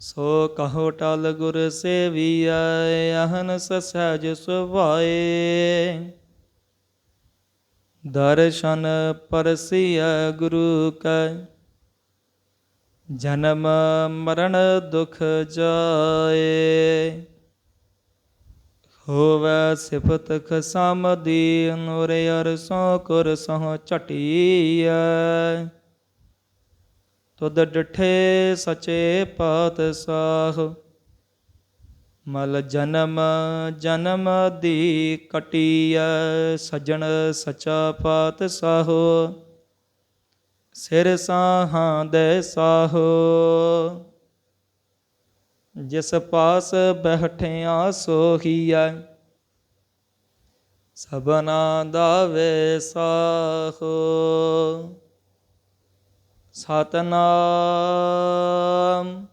ਸੋ ਕਹੋ ਟਲ ਗੁਰ ਸੇਵੀਐ ਅਹਨਸ ਸਹਿਜ ਸੁਭਾਏ। ਦਰਸ਼ਨ ਪਰਸੀਐ ਗੁਰੂ ਕੈ, ਜਨਮ ਮਰਨ ਦੁਖ ਜਾਏ। ਹੋਵੇ ਸਿਫਤ ਖਸਮ ਦੀ, ਨੂਰ ਅਰਸੋਂ ਕੁਰ ਸਹੁ ਝਟੀਐ। ਤੁਧ ਡਠੇ ਸਚੇ ਪਾਤਸ਼ਾਹ। ਮਲ ਜਨਮ ਜਨਮ ਦੀ ਕਟੀਐ ਸਜਣ ਸਚਾ ਪਾਤਸ਼ਾਹ। ਸਿਰ ਸਾਹਾਂ ਦੇ ਸਾਹੋ। ਜਿਸ ਪਾਸ ਬਹਿਠਿਆ ਸੋਹੀਐ, ਸਭਨਾ ਦਾ ਵੇ ਸਾਹੋ। ਸਤਨਾਮ।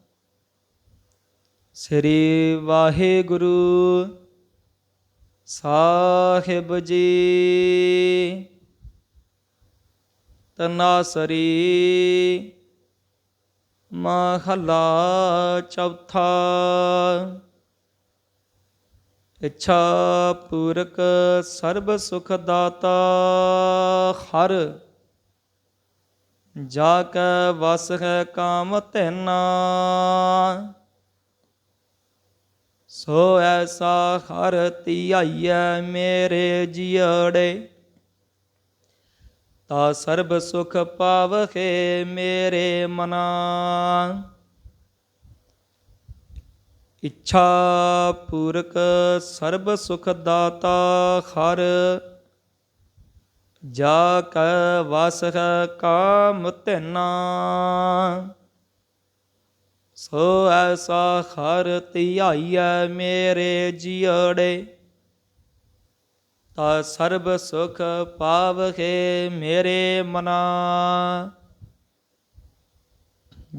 ਸ੍ਰੀ ਵਾਹਿਗੁਰੂ ਸਾਹਿਬ ਜੀ। ਤਨਾਸਰੀ ਮਹਲਾ ਚੌਥਾ। ਇੱਛਾ ਪੂਰਕ ਸਰਬ ਸੁਖ ਦਾਤਾ ਹਰ। ਜਾ ਕੈ ਵਸ ਹੈ ਕਾਮ ਧੈਨਾ। ਸੋ ਐਸਾ ਹਰ ਧਿਆਈਐ ਮੇਰੇ ਜੀੜੇ ਤਾ ਸਰਬ ਸੁਖ ਪਾਵਹਿ ਮੇਰੇ ਮਨਾ। ਇੱਛਾ ਪੂਰਕ ਸਰਬ ਸੁਖ ਦਾਤਾ ਹਰ ਜਾ ਕੈ ਵਸ ਹੈ ਕਾਮ ਧੈਨਾ। ਸੋ ਐਸਾ ਹਰ ਧਿਆਈਐ ਮੇਰੇ ਜੀੜੇ ਤਾ ਸਰਬ ਸੁਖ ਪਾਵਹਿ ਮੇਰੇ ਮਨਾ।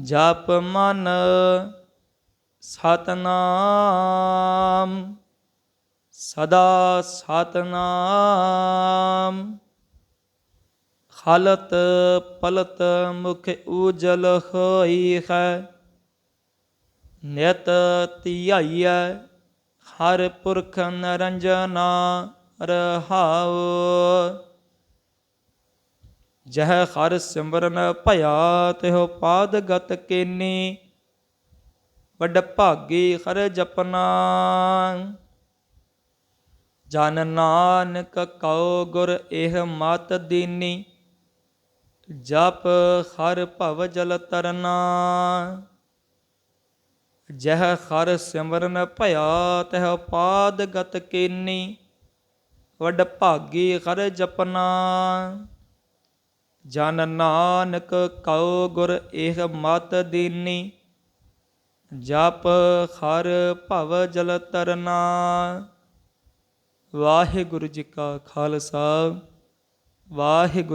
ਜਪ ਮਨ ਸਤਨਾਮ, ਸਦਾ ਸਤਨਾਮ। ਹਲਤ ਪਲਤ ਮੁਖ ਉਜਲ ਹੋਈ ਹੈ। ਨਿਤ ਧਿਆਈਐ, ਹਰ ਪੁਰਖ ਨਰੰਜਨਾ ਰਹਾਉ। ਜਹ ਹਰ ਸਿਮਰਨ ਭਇਆ, ਤਿਹੁ ਪਾਦ ਗਤ ਕੇਨੀ। ਵੱਡ ਭਾਗੀ ਹਰ ਜਪਨਾ। ਜਨ ਨਾਨਕ ਕਉ ਗੁਰ ਇਹ ਮਤ ਦੀਨੀ। ਜਪ ਹਰ ਭਵ ਜਲ ਤਰਨਾ, ਜਹ ਹਰ ਸਿਮਰਨ ਭਇਆ, ਤਹ ਪਾਦ ਗਤ ਕੀਨੀ, ਵਡ ਭਾਗੀ ਹਰ ਜਪਨਾ। ਜਨ ਨਾਨਕ ਕਉ ਗੁਰ ਇਹ ਮਤ ਦੀਨੀ, ਜਪ ਹਰ ਭਵ ਜਲ ਤਰਨਾ। ਵਾਹਿਗੁਰੂ ਜੀ ਕਾ ਖਾਲਸਾ, ਵਾਹਿਗੁਰੂ